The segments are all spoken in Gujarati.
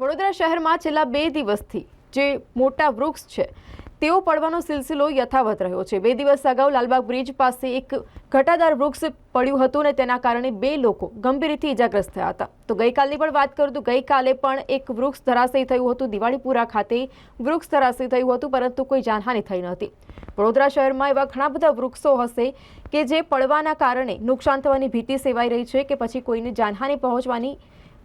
વડોદરા શહેરમાં છેલ્લા બે દિવસથી જે મોટા વૃક્ષ છે, તેઓ પડવાનો સિલસિલો યથાવત રહ્યો છે. બે દિવસ અગાઉ લાલબાગ બ્રિજ પાસે એક ઘટાદાર વૃક્ષ પડ્યું હતું અને તેના કારણે બે લોકો ગંભીર રીતે ઇજાગ્રસ્ત થયા હતા. તો ગઈકાલની પણ વાત કરું તો ગઈકાલે પણ એક વૃક્ષ ધરાશયી થયું હતું. દિવાળીપુરા ખાતે વૃક્ષ ધરાશયી થયું હતું, પરંતુ કોઈ જાનહાનિ થઈ નહોતી વડોદરા શહેરમાં એવા ઘણા બધા વૃક્ષો હશે કે જે પડવાના કારણે નુકસાન થવાની ભીતિ સેવાઈ રહી છે કે પછી કોઈને જાનહાનિ પહોંચવાની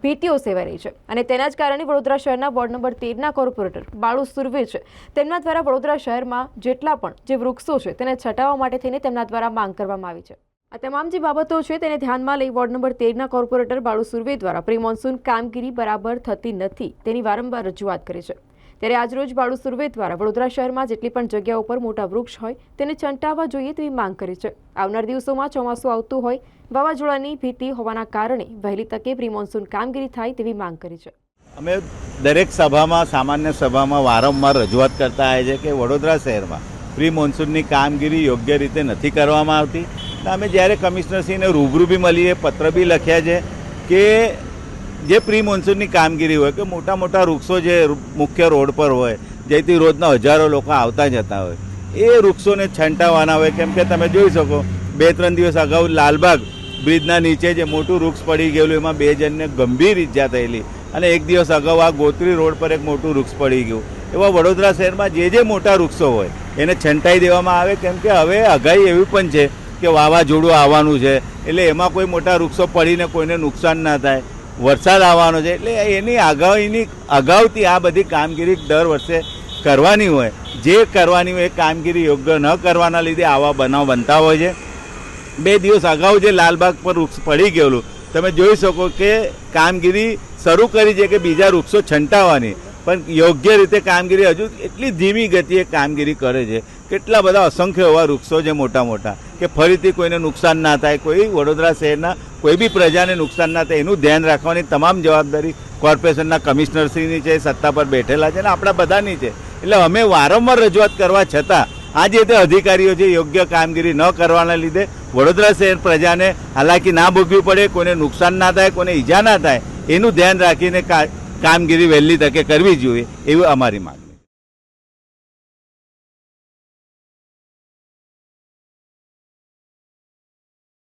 ભીતિઓ સેવાઈ રહી છે અને તેના જ કારણે વડોદરા શહેરના વોર્ડ નંબર તેરના કોર્પોરેટર બાળુ સુરવે છે. તેમના દ્વારા વડોદરા શહેરમાં જેટલા પણ જે વૃક્ષો છે તેને છટાવવા માટે થઈને તેમના દ્વારા માંગ કરવામાં આવી છે. આ તમામ જે બાબતો છે તેને ધ્યાનમાં લઈ વોર્ડ નંબર તેરના કોર્પોરેટર બાળુ સુરવે દ્વારા પ્રી મોન્સૂન કામગીરી બરાબર થતી નથી તેની વારંવાર રજૂઆત કરી છે. ત્યારે આજરોજ બાળુ સુર્વે દ્વારા વડોદરા શહેરમાં જેટલી પણ જગ્યાઓ પર મોટા વૃક્ષ હોય તેને છંટાવવા જોઈએ તેવી માંગ કરી છે. આવનાર દિવસોમાં ચોમાસું આવતું હોય, વાવાઝોડાની ભીતિ હોવાના કારણે વહેલી તકે પ્રી મોન્સૂન કામગીરી થાય તેવી માંગ કરી છે. અમે દરેક સભામાં, સામાન્ય સભામાં વારંવાર રજૂઆત કરતા આવે છે કે વડોદરા શહેરમાં પ્રી મોન્સૂનની કામગીરી યોગ્ય રીતે નથી કરવામાં આવતી. અમે જ્યારે કમિશનરશ્રીને રૂબરૂ બી મળીએ, પત્ર બી લખ્યા છે કે જે પ્રી મોન્સૂનની કામગીરી હોય કે મોટા મોટા વૃક્ષો જે મુખ્ય રોડ પર હોય, જેથી રોજના હજારો લોકો આવતા જતા હોય, એ વૃક્ષોને છંટાવવાના હોય. કેમ કે તમે જોઈ શકો બે ત્રણ દિવસ અગાઉ લાલબાગ બ્રિજના નીચે જે મોટું વૃક્ષ પડી ગયેલું, એમાં બે જણને ગંભીર ઈજા થયેલી અને એક દિવસ અગાઉ આ ગોત્રી રોડ પર એક મોટું વૃક્ષ પડી ગયું. એવા વડોદરા શહેરમાં જે જે મોટા વૃક્ષો હોય, એને છંટાઈ દેવામાં આવે. કેમ કે હવે આગાહી એવી પણ છે કે વાવાઝોડું આવવાનું છે, એટલે એમાં કોઈ મોટા વૃક્ષો પડીને કોઈને નુકસાન ના થાય. વરસાદ આવવાનો છે. એટલે એની આગાહીની અગાઉથી આ બધી કામગીરી દર વર્ષે કરવાની હોય. જે કરવાની હોય એ કામગીરી યોગ્ય ન કરવાના લીધે આવા બનાવ બનતા હોય છે. બે દિવસ અગાઉ જે લાલબાગ પર વૃક્ષ પડી ગયેલું, તમે જોઈ શકો કે કામગીરી શરૂ કરી છે કે બીજા વૃક્ષો છંટાવવાની પણ યોગ્ય રીતે કામગીરી હજુ એટલી ધીમી ગતિએ કામગીરી કરે છે કેટલા બધા અસંખ્ય એવા વૃક્ષો છે મોટા મોટા કે ફરીથી કોઈને નુકસાન ના થાય, કોઈ વડોદરા શહેરના કોઈ બી પ્રજાને નુકસાન ના થાય, એનું ધ્યાન રાખવાની તમામ જવાબદારી કોર્પોરેશનના કમિશનરશ્રીની છે, સત્તા પર બેઠેલા છે અને આપણા બધાની છે. એટલે અમે વારંવાર રજૂઆત કરવા છતાં આ જે તે અધિકારીઓ છે, યોગ્ય કામગીરી ન કરવાના લીધે વડોદરા શહેર પ્રજાને હાલાકી ના ભોગવી પડે, કોઈને નુકસાન ના થાય, કોઈને ઈજા ના થાય, એનું ધ્યાન રાખીને કામગીરી વહેલી તકે કરવી જોઈએ, એવી અમારી માંગ